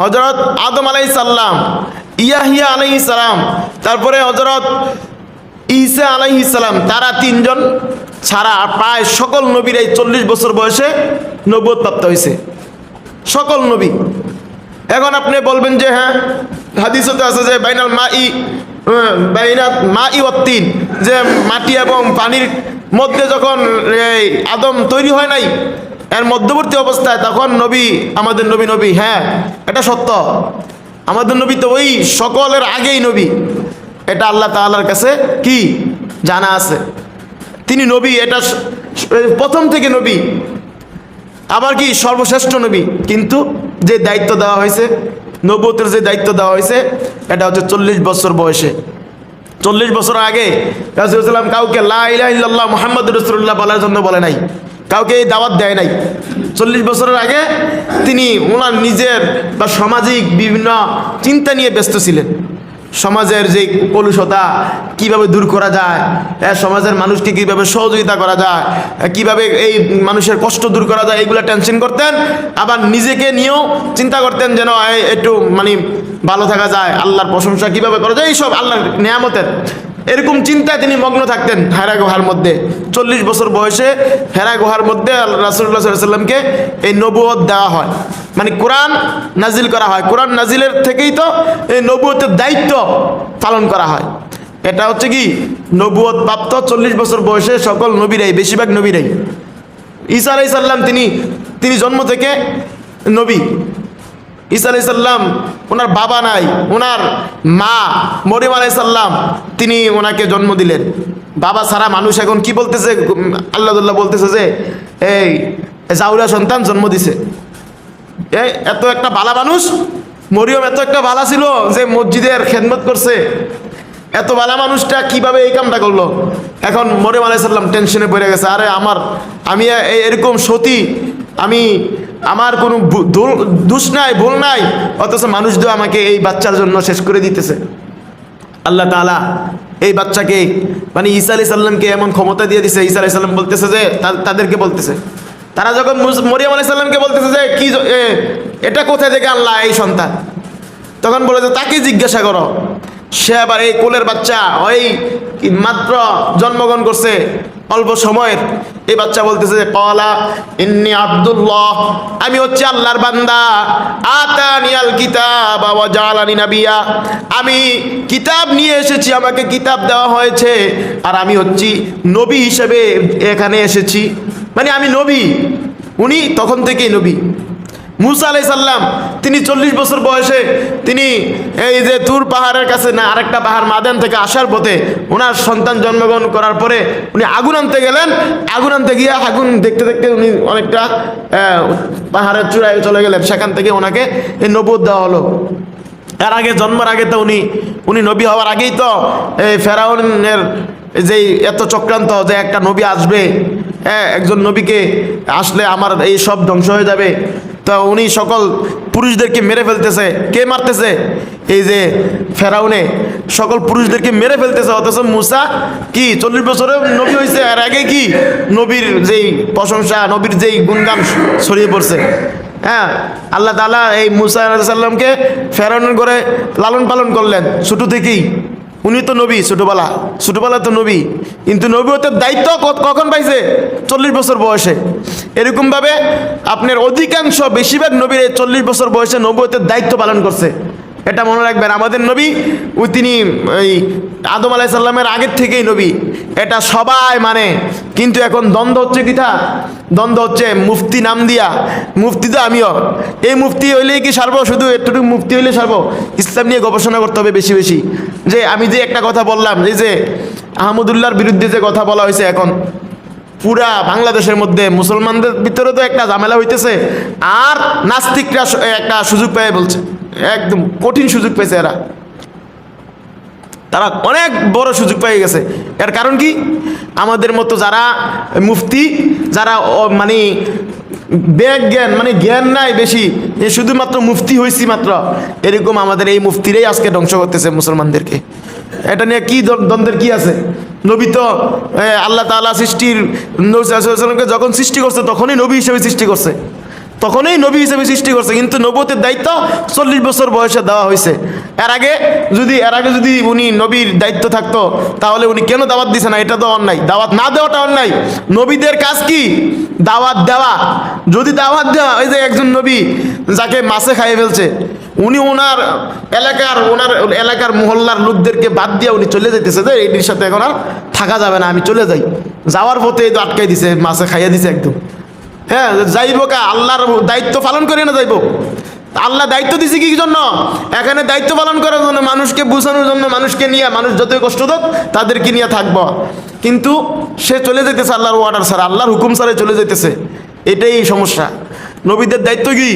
হজরত আদম আলাই সাল্লাম ইয়াহিয়া আলাই সালাম, তারপরে হজরত ঈসা আলাইহি সালাম, তারা তিনজন ছাড়া প্রায় সকল নবীরাই চল্লিশ বছর বয়সে নবুয়ত প্রাপ্ত হয়েছে। সকল নবী। এখন আপনি বলবেন যে হ্যাঁ হাদিসতে আছে যে, বাইনাল মা ই বাইনাত মা ই অত্তিন যে মাটি এবং পানির মধ্যে যখন এই আদম তৈরি হয় নাই এর মধ্যবর্তী অবস্থায় তখন নবী, আমাদের নবী নবী হ্যাঁ এটা সত্য। আমাদের নবী তো ওই সকলের আগেই নবী। এটা আল্লাহ তাআলার কাছে কি? জানা আছে। তিনি নবী, এটা প্রথম থেকে নবী। আবার কি? সর্বশ্রেষ্ঠ নবী। কিন্তু যে দায়িত্ব দেওয়া হয়েছে নবতের যে দায়িত্ব দেওয়া হয়েছে, এটা হচ্ছে চল্লিশ বছর বয়সে। চল্লিশ বছর আগে কাউকে লাহ মোহাম্মদ রসুল্লাহ বলার জন্য বলে নাই। কাউকে এই দাওয়াত দেয় নাই। চল্লিশ বছরের আগে তিনি ওনার নিজের বা সামাজিক বিভিন্ন চিন্তা নিয়ে ব্যস্ত ছিলেন। সমাজের যে কলুষতা, কীভাবে দূর করা যায় সমাজের মানুষকে কীভাবে সহযোগিতা করা যায় কীভাবে এই মানুষের কষ্ট দূর করা যায় এইগুলো টেনশন করতেন। আবার নিজেকে নিয়েও চিন্তা করতেন যেন একটু মানে ভালো থাকা যায়, আল্লাহর প্রশংসা কীভাবে করা যায়, এইসব আল্লাহর নিয়ামতের। এরকম চিন্তায় তিনি মগ্ন থাকতেন হেরা গুহার মধ্যে। চল্লিশ বছর বয়সে হেরা গুহার মধ্যে রাসুল্লাহ সাল্লামকে এই নবুয়ত দেওয়া হয়। মানে কোরআন নাজিল করা হয়। কোরআন নাজিলের থেকেই তো এই নবুয়তের দায়িত্ব পালন করা হয়। এটা হচ্ছে কি? নবুয়ত প্রাপ্ত চল্লিশ বছর বয়সে সকল নবীরাই, বেশিরভাগ নবীরাই। ঈসা আলাই সাল্লাম তিনি তিনি জন্ম থেকে নবী। ঈসা আলাই সাল্লাম ওনার বাবা নাই, ওনার মা মরিম আলাই সাল্লাম তিনি ওনাকে জন্ম দিলেন। বাবা ছাড়া মানুষ এখন কি বলতেছে? আল্লাহ বলতেছে যে, এই জাউরা সন্তান জন্ম দিছে। এই এত একটা বালা মানুষ, মরিয়ম এত একটা বালা ছিল যে মসজিদের খেদমত করছে। এত বালা মানুষটা কীভাবে এই কামটা করল? এখন মরিয়ম আলাইসাল্লাম টেনশনে পড়ে গেছে, আরে আমার, আমি এ- এরকম সতী আমি আমার কোনো দোষ নাই, ভুল নাই, অথচ মানুষ মানুষদের আমাকে এই বাচ্চার জন্য শেষ করে দিতেছে। আল্লাহ তাআলা এই বাচ্চাকে মানে ঈসা আলি সাল্লামকে এমন ক্ষমতা দিয়ে দিছে, ঈসা আলি সাল্লাম বলতেছে যে, তা- তাদেরকে বলতেছে। তারা যখন মরিয়াম আলি সাল্লামকে বলতেছে যে, কি এটা কোথায় থেকে আল্লাহ এই সন্তান? তখন বলে যে, তাকে জিজ্ঞাসা করো। সে আবার এই কোলের বাচ্চা, ওই মাত্র জন্মগ্রহণ করছে, অল্প সময়ের এই বাচ্চা বলতেছে পালা ইন্নি আব্দুল্লাহ, আমি হচ্ছে আল্লাহর বান্দা। আতানিয়াল কিতাব ওয়া জালানি নাবিয়া। আমি কিতাব নিয়ে এসেছি, আমাকে কিতাব দেওয়া হয়েছে, আর আমি হচ্ছি নবী হিসেবে এখানে এসেছি। মানে আমি নবী, উনি তখন থেকেই নবী। মুসা আলাই সাল্লাম তিনি চল্লিশ বছর বয়সে তিনি এই যে তুর পাহাড়ের কাছে না আরেকটা পাহাড় মাদান থেকে আসার পথে ওনার সন্তান জন্মগ্রহণ করার পরে উনি আগুন আনতে গেলেন। আগুন আনতে গিয়ে আগুন দেখতে দেখতে উনি অনেকটা পাহাড়ের চূড়ায় চলে গেলেন। সেখান থেকে ওনাকে এই নবুদ দেওয়া হলো। এর আগে জন্মের আগে তো উনি উনি নবী হওয়ার আগেই তো এই ফেরাউনের যে এত চক্রান্ত যে একটা নবী আসবে হ্যাঁ একজন নবীকে আসলে আমার এই সব ধ্বংস হয়ে যাবে। তো উনি সকল পুরুষদেরকে মেরে ফেলতেছে। কে মারতেছে? এই যে ফেরাউনে। সকল পুরুষদেরকে মেরে ফেলতেছে, অথচ মুসা কি চল্লিশ বছরে নবী হয়েছে? আর আগে কি নবীর যেই প্রশংসা, নবীর যেই গুণগান ছড়িয়ে পড়ছে? হ্যাঁ আল্লাহ তালা এই মুসা সাল্লামকে ফেরাউনের করে লালন পালন করলেন। ছোট থেকেই। উনি তো নবী, ছোটবেলা। ছোটবেলা তো নবী। কিন্তু নবীয়তের দায়িত্ব কখন পাইছে? চল্লিশ বছর বয়সে। এরকমভাবে আপনার অধিকাংশ বেশিরভাগ নবীর এই চল্লিশ বছর বয়সে নবীয়তের দায়িত্ব পালন করছে। এটা মনে রাখবেন, আমাদের নবী ওই তিনি ওই আদম আলাই সাল্লামের আগের থেকেই নবী। এটা সবাই মানে। কিন্তু এখন দ্বন্দ্ব হচ্ছে কিটা দ্বন্দ্ব হচ্ছে মুফতি নাম দিয়া। মুফতি তো আমিও। এই মুফতি হইলেই কি সারবো? শুধু এতটুকু মুফতি হইলে সারবো? ইসলাম নিয়ে গবেষণা করতে হবে বেশি বেশি। যে আমি যে একটা কথা বললাম, এই যে আহমদুল্লাহর বিরুদ্ধে যে কথা বলা হয়েছে এখন পুরা বাংলাদেশের মধ্যে মুসলমানদের ভিতরে তো একটা ঝামেলা হইতেছে, আর নাস্তিকরা একটা সুযোগ পেয়ে বলছে, একদম কঠিন সুযোগ পেয়েছে এরা। তারা অনেক বড় সুযোগ পেয়ে গেছে। এর কারণ কি? আমাদের মতো যারা মুফতি, যারা মানে ব্যাগ জ্ঞান মানে জ্ঞান নাই বেশি, এ শুধুমাত্র মুফতি হয়েছি মাত্র, এরকম আমাদের এই মুফতিরাই আজকে ধ্বংস করতেছে মুসলমানদেরকে। এটা নিয়ে কি দ্বন্দ্বের কি আছে? নবী তো আল্লাহ তাআলা সৃষ্টির নবী সাল্লাল্লাহু আলাইহি ওয়াসাল্লামকে যখন সৃষ্টি করছে, তখনই নবী হিসেবে সৃষ্টি করছে। তখনই নবী হিসেবে সৃষ্টি করছে, কিন্তু নবতের দায়িত্ব চল্লিশ বছর বয়সে দেওয়া হয়েছে। এর আগে যদি, এর আগে যদি উনি নবীর দায়িত্ব থাকতো, তাহলে উনি কেন দাওয়াত দিছে না? এটা তো অন্যায়। দাওয়াত না দেওয়াটা অন্যায়। নবীদের কাজ কি? দাওয়াত দেওয়া। যদি দাওয়াত দেওয়া, ওই যে একজন নবী, যাকে মাছে খাইয়ে ফেলছে উনি ওনার এলাকার ওনার এলাকার মহল্লার লোকদেরকে বাদ দিয়ে উনি চলে যেতেছে যে এইটির সাথে এখন আর থাকা যাবে না, আমি চলে যাই। যাওয়ার পথে এই তো আটকাই দিছে, মাছে খাইয়ে দিছে একদম। হ্যাঁ যাইব কা, আল্লাহর দায়িত্ব পালন করে না যাইব। আল্লাহ দায়িত্ব দিছে কি জন্য? এখানে দায়িত্ব পালন করার জন্য মানুষকে বোঝানোর জন্য মানুষকে নিয়ে, মানুষ যতই কষ্ট হোক, তাদেরকে নিয়ে থাকব। কিন্তু সে চলে যেতেছে আল্লাহর ওয়ার্ডার স্যার আল্লাহর হুকুম স্যারে চলে যেতেছে এটাই সমস্যা। নবীদের দায়িত্ব কি?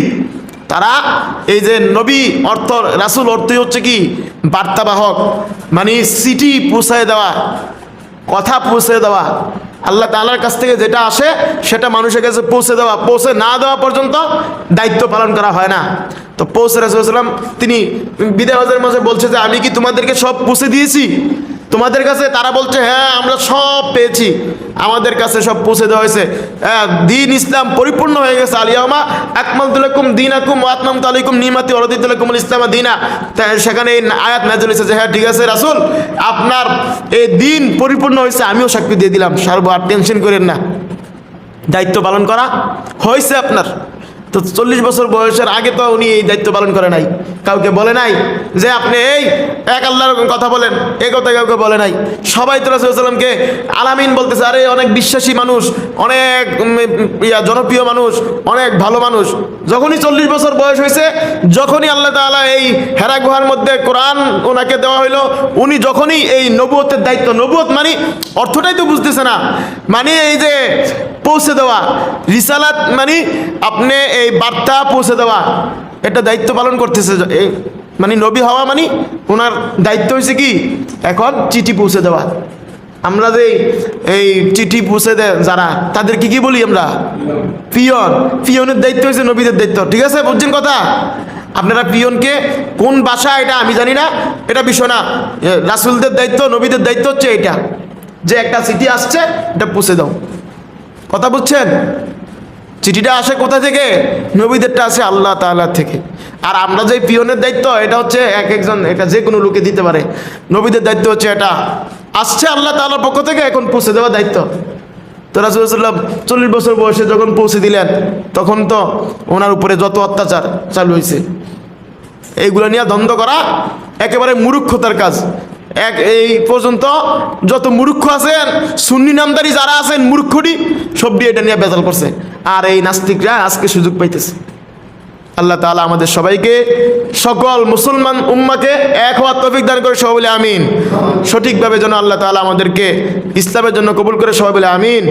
তারা এই যে নবী অর্থ রাসুল অর্থই হচ্ছে কি? বার্তাবাহক মানে সিটি পৌঁছায় দেওয়া, কথা পৌঁছে দেওয়া। আল্লাহ তাআলার কাছ থেকে যেটা আসে, সেটা মানুষের কাছে পৌঁছে দেওয়া। পৌঁছে না দেওয়া পর্যন্ত দায়িত্ব পালন করা হয় না। তো পৌঁছে রাসুলাম তিনি বিদায় মাঝে বলছে যে, আমি কি তোমাদেরকে সব পৌঁছে দিয়েছি? তোমাদের কাছে তারা বলছে হ্যাঁ আমরা সব পেয়েছি। আমাদের কাছে সব পৌঁছে দেওয়া হয়েছে। হ্যাঁ, দিন ইসলাম পরিপূর্ণ হয়ে গেছে। আলিয়ামা আকমাল দিন আকুম আতমাম তালিকুম নিমাতি অরদিতুলাকুম ইসলামা দিনা। সেখানে এই আয়াত নাজল হয়েছে যে হ্যাঁ ঠিক আছে রাসুল আপনার এই দিন পরিপূর্ণ হয়েছে আমিও সাক্ষী দিয়ে দিলাম। সার্ব আর টেনশন করেন না। দায়িত্ব পালন করা হয়েছে আপনার। তো চল্লিশ বছর বয়সের আগে তো উনি এই দায়িত্ব পালন করে নাই। কাউকে বলে নাই যে আপনি এই এক আল্লাহর কথা বলেন, এ কথা কাউকে বলে নাই। সবাই তো রাসুলামকে আলামিন বলতেছে, আরে, অনেক বিশ্বাসী মানুষ, অনেক ইয়া, জনপ্রিয় মানুষ, অনেক ভালো মানুষ। যখনই চল্লিশ বছর বয়স হয়েছে, যখনই আল্লাহ তাআলা এই হেরা গুহার মধ্যে কোরআন ওনাকে দেওয়া হইল, উনি যখনই এই নবুয়তের দায়িত্ব, নবুয়ত মানে অর্থটাই তো বুঝতেছে না। মানে এই যে পৌঁছে দেওয়া। রিসালাত মানে আপনি এই বার্তা পৌঁছে দেওয়া। এটা দায়িত্ব পালন করতেছে। মানে নবী হওয়া মানে ওনার দায়িত্ব হয়েছে কি? এখন চিঠি পৌঁছে দেওয়া। আমরা যে এই চিঠি পৌঁছে দেয় যারা, তাদেরকে কি বলি আমরা? পিয়ন। পিয়নের দায়িত্ব হয়েছে নবীদের দায়িত্ব। ঠিক আছে? বুঝছেন কথা? আপনারা পিয়নকে কোন ভাষা এটা আমি জানি না। এটা বিষয় না। রাসূলদের দায়িত্ব, নবীদের দায়িত্ব হচ্ছে এটা। যে একটা চিঠি আসছে, এটা পৌঁছে দাও। কথা বুঝছেন? চিঠিটা আসে কোথা থেকে? নবীদেরটা আসে আল্লাহ তাআলা থেকে। আর আমরা যে পিয়নের দায়িত্ব, এটা হচ্ছে এক একজন, এটা যে কোনো লোকে দিতে পারে। নবীদের দায়িত্ব হচ্ছে এটা। আসছে আল্লাহ তাআলার পক্ষ থেকে, এখন পৌঁছে দেওয়ার দায়িত্ব। তো রাসুলাম চল্লিশ বছর বয়সে যখন পৌঁছে দিলেন, তখন তো ওনার উপরে যত অত্যাচার চালু হয়েছে এইগুলো নিয়ে দ্বন্দ্ব করা একেবারে মূর্খতার কাজ। এক, এই পর্যন্ত যত মূর্খ আছেন, সুন্নি নামদারি যারা আছেন, মূর্খটি সবটি এটা নিয়ে বেজাল করছে। আর এই নাস্তিকরা আজকে সুযোগ পাইতেছে। আল্লাহ তাআলা আমাদের সবাইকে, সকল মুসলমান উম্মাকে এক হওয়ার তৌফিক দান করে সবাই বলে আমিন। সঠিকভাবে যেন আল্লাহ তাআলা আমাদেরকে ইসলামের জন্য কবুল করে সবাই বলে আমিন।